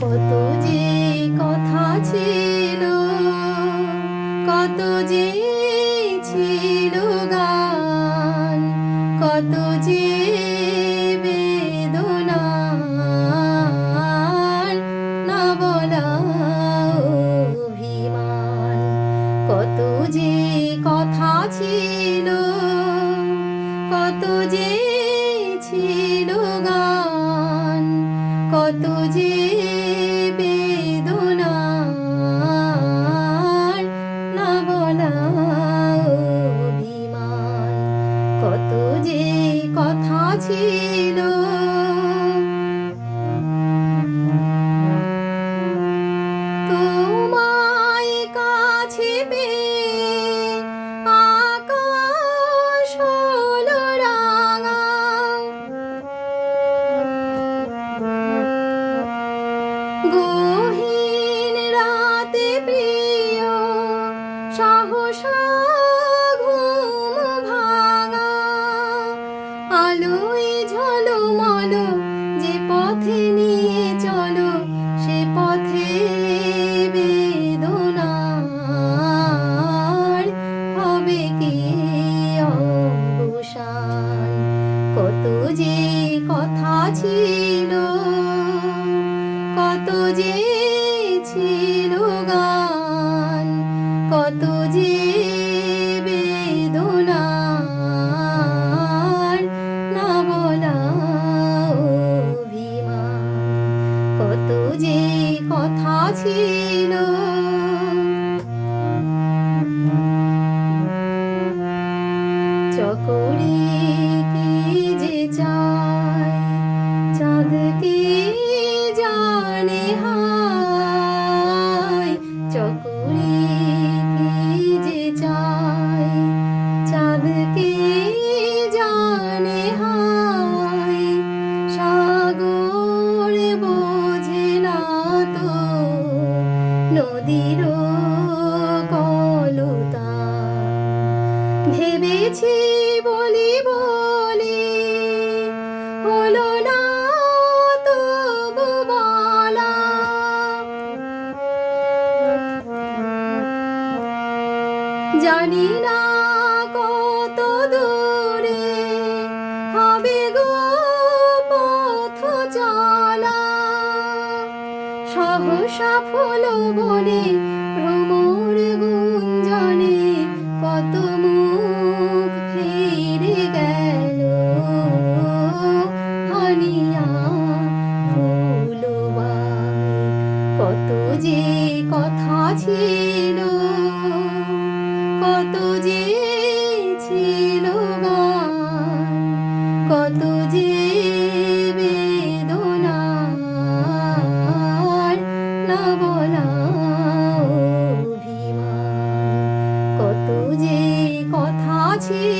কত যে কথা ছিল, কত যে ছিল গান, কত যে কত যে কথা ছিল, কত যে কত যে কথা ছিল। তোমায় কাছে গহীন রাতে প্রিয় সহসা কত যে কথা ছিল, কত যে ছিল গান, কত যে বেদনার না বলা অভিমান, কত কথা ছিল। চকরি নদীর কলতা। ভেবেছি বলি জানি না কত দূরে হবে গো পথ চলা। সহসা ফুল বনে ভ্রমর গুঞ্জনে কত মুখ ফিরে গেল। হানিয়া ফুলবাই কত যে কথা ছিল অভিমান কত যে কথা ছিল